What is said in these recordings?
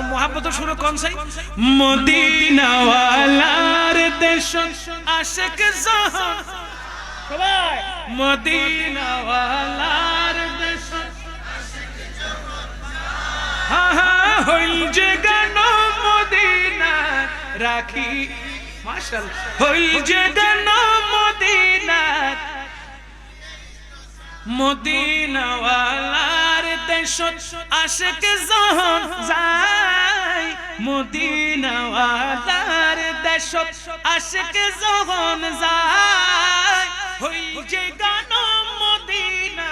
মোহাম্মত শুরু কোন সাই? মদিনাওয়ালার দেশ আশেক জাহান। সবাই। মদিনাওয়ালার দেশ হা হা, হইল যে মদিনা রাখি। মাশাল। হইল মদিনা। দেশ আশেক জাহান যাই মদিনাওয়ালার দেশ আশেক জাহান যাই হই যে গান মদিনা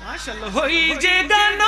মাশাআল্লাহ, হই যে গান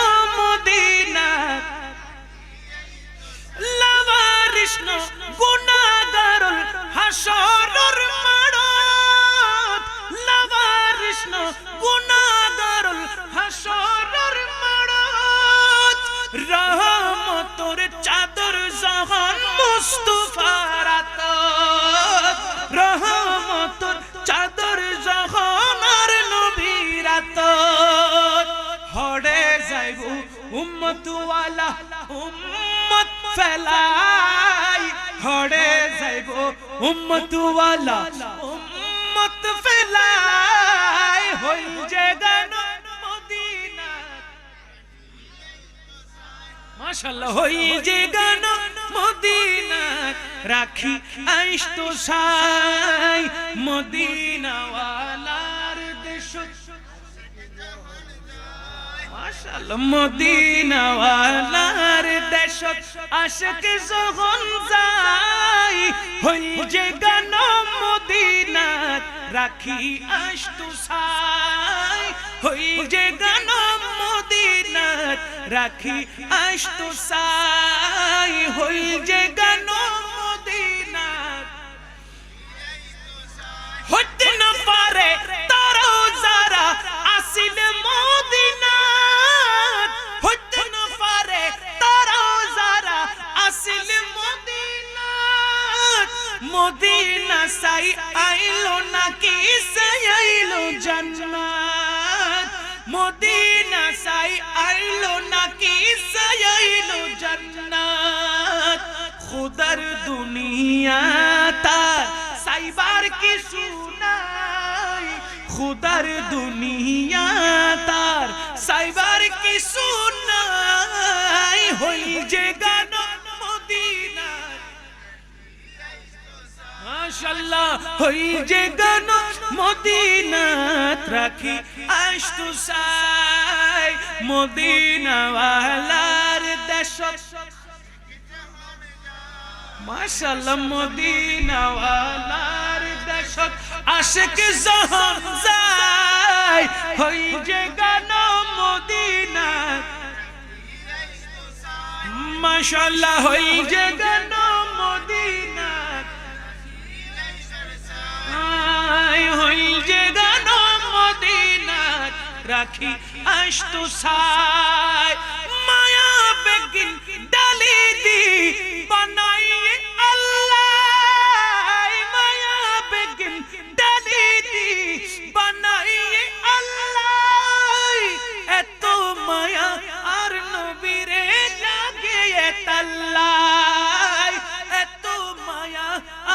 ফেলাই হড়ে যাইব উম্মত ওয়ালা উম্মত ফেলাই হই যে গান মদিনা মাশাআল্লাহ হই যে গান মদিনা রাখি আইস তো সাই মদিনা মাশাআল্লাহ মদিনা ওয়ালার দেশ আশক যখন যাই, হই যে গান মদিনা রাখি আইস তো সাই। হই যে গান মদিনা রাখি আইস তো সাই। হই যে গান সাই আইলো নাকি সে আইলো জান্নাত। খুদার দুনিয়া সাইবার কি শুনাই খুদার দুনিয়া তার সাইবার কি শুনাই হই যে গান মাশাল্লাহ, হই যে গান মদিনাত। রাখি আশতু সাই। মদিনাওয়ালার দেশ। মাশাল্লাহ মদিনাওয়ালার দেশ। আশিক জাহান যায়, হই যে গান মদিনা মাশাল্লাহ হই যে গান মদিনা হই যে গান মদিনা রাখি আশতু সাই মায়া বেগিন ডালি দি বানাইয়ে আল্লাহ। মায়া বেগিন ডালি দি বানাইয়ে আল্লাহ। এত মায়া আর নবীরে লাগে এতাল্লাই এত মায়া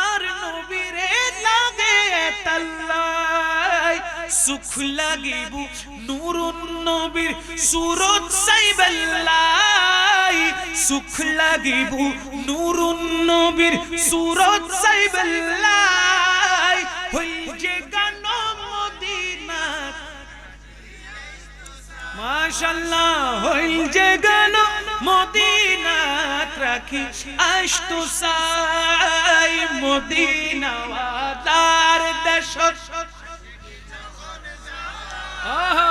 আর নবীরে লাগে এতাল্লাই সুখ লাগিবু নুরুন নবীর সুরত সাইবেল্লাই সুখ লাগিবু নুরুন নবীর সুরত সাইবেল্লাই হই যে গান মদিনা মাশাল্লাহ, হই যে গান মদিনাত রাখি আশতু সাই মদিনাওয়ালার দেশ আহা।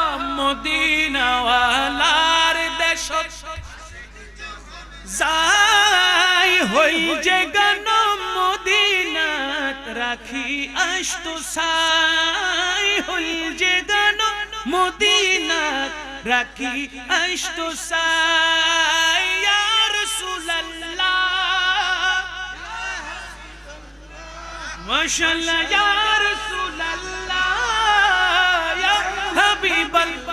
মদিনাওয়ালার দেশ। যাই হই যে গান মদিনাত রাখি আশতু সাই হই যে গান মদিনাত রাখি আশতু সাই। ইয়া রাসূলুল্লাহ। মাশাআল্লাহ, ইয়া রাসূলুল্লাহ। ইয়া হাবিবাল্লাহ।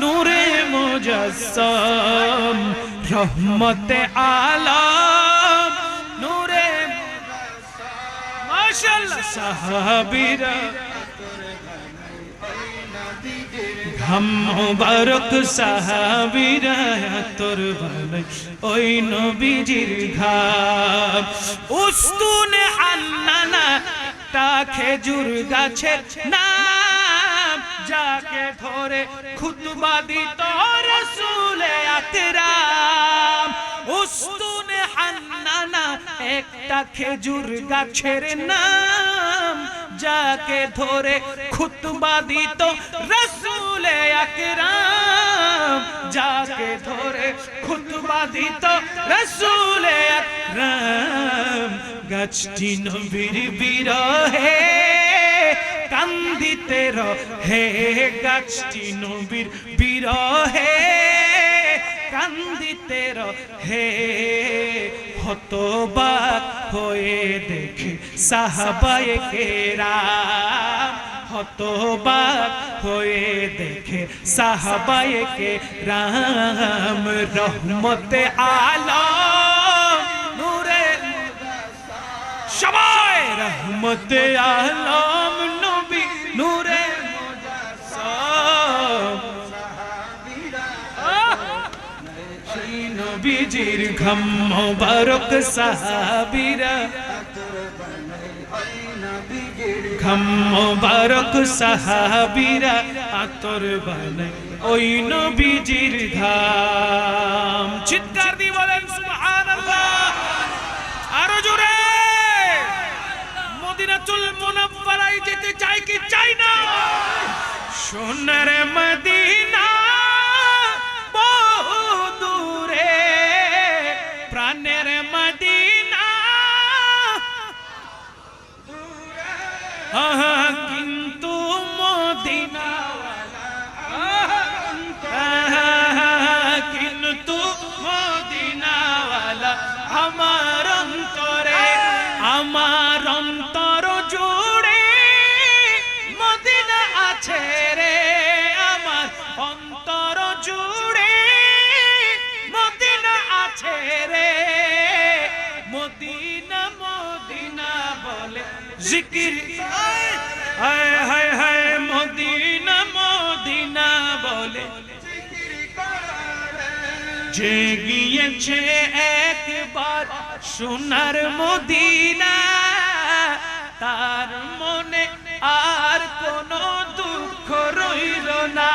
নূরে মুজাসসাম রহমতে আলাম। নূরে মাশাআল্লাহ। সাহাবীরা। ঘাম মুবারক সাহাবীরা, তোর ভালাই ওই নবীজির ঘাম। উস্তুনে হান্নানা তা খেজুর গাছের নাম যাকে ধরে খুতবা দিত রসুলে আকরাম। উস্তুনে হান্নানা একটা খেজুর গাছের নাম। যাকে ধরে খুতবা দিত রসুলে আকরাম। যাকে ধরে খুতবা দিত রসুলে আকরাম। গাছটি নবীর বিরহে কান্দিতে হে গাছটি নবীর বিরহে, কান্দিতে হে হতবাক হয়ে দেখে সাহাবায়ে কেরাম। হতবাক হয়ে দেখে সাহাবায়ে কে রাম রহমতে আলম, নূরে সবাই, রহমতে আলম। নবীজির ঘম মোবারক সাহাবীরা। ঘম সাহাবীরা আতর ওই নবীজির ঘাম। চিৎকার দিয়ে বলেন, সুবহানাল্লাহ। আরও জোরে। মদিনাতুল মুনাফফারায় যেতে চাই কি চাই না? সোনার মদিনা হায় হায় হায় মদিনা মদিনা বলে যে গিয়েছে একবার সোনার মদিনা। তার মনে আর কোনো দুঃখ রইল না।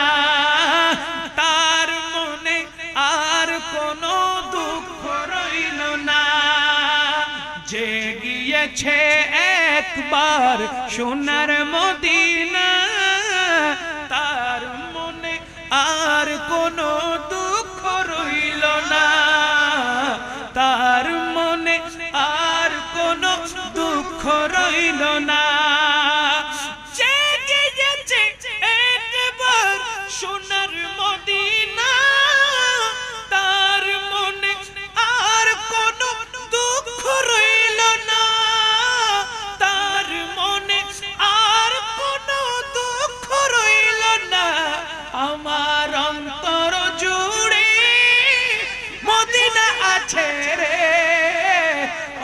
তার মনে আর কোনো দুঃখ রইল না। যে গিয়েছে একবার সোনার মদিনা, তার মনে আর কোনো দুঃখ রইল না। তার মনে আর কোনো দুঃখ রইল না। আছে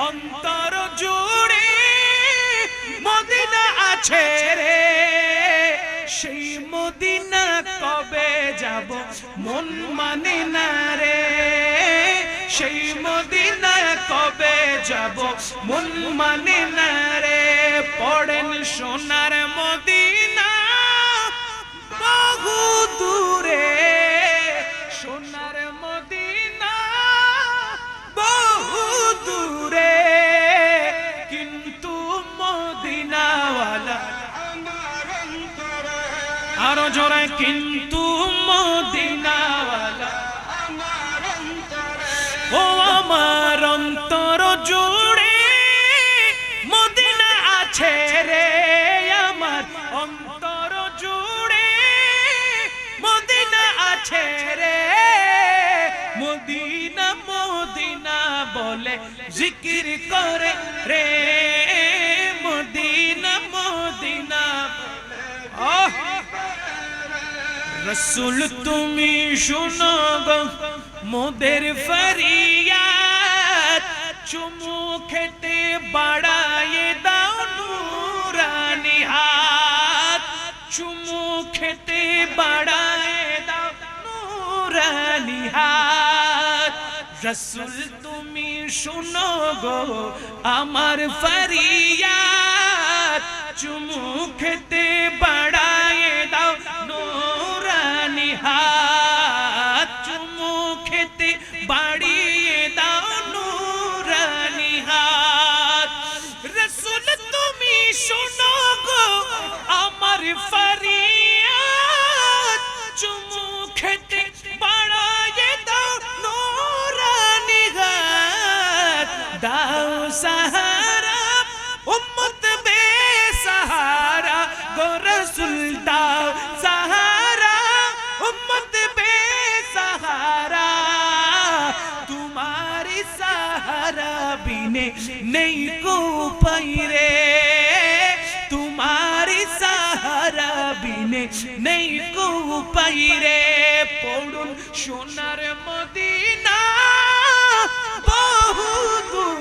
অন্তর জুড়ে মদিনা আছে রে। সেই মদিনা কবে যাব মন মানে না রে। সেই মদিনা কবে যাব মন মানে না রে। পড়েন সোনার মদিনা কিন্তু মদিনাওয়ালা আমার অন্তরে। ও আমার অন্তর জুড়ে মদিনা আছে রে আমার অন্তর জুড়ে। মদিনা আছে রে মদিনা মদিনা বলে জিকির করে রে। রসুল তুমি শুনো মোদের ফরিয়াদ। চুমু খেতে বাড়ায়ে দাও নুরানি হাত। চুমু খেতে বাড়ায়ে দাও নুরানি হাত। রসুল তুমি শুনো গো, আমার ফরিয়াদ। চুমু খেতে দিনে নেই কো পাইরে তোমারি সাহারা বিনে নেই কো পাইরে পড়ুন সোনার মদিনা।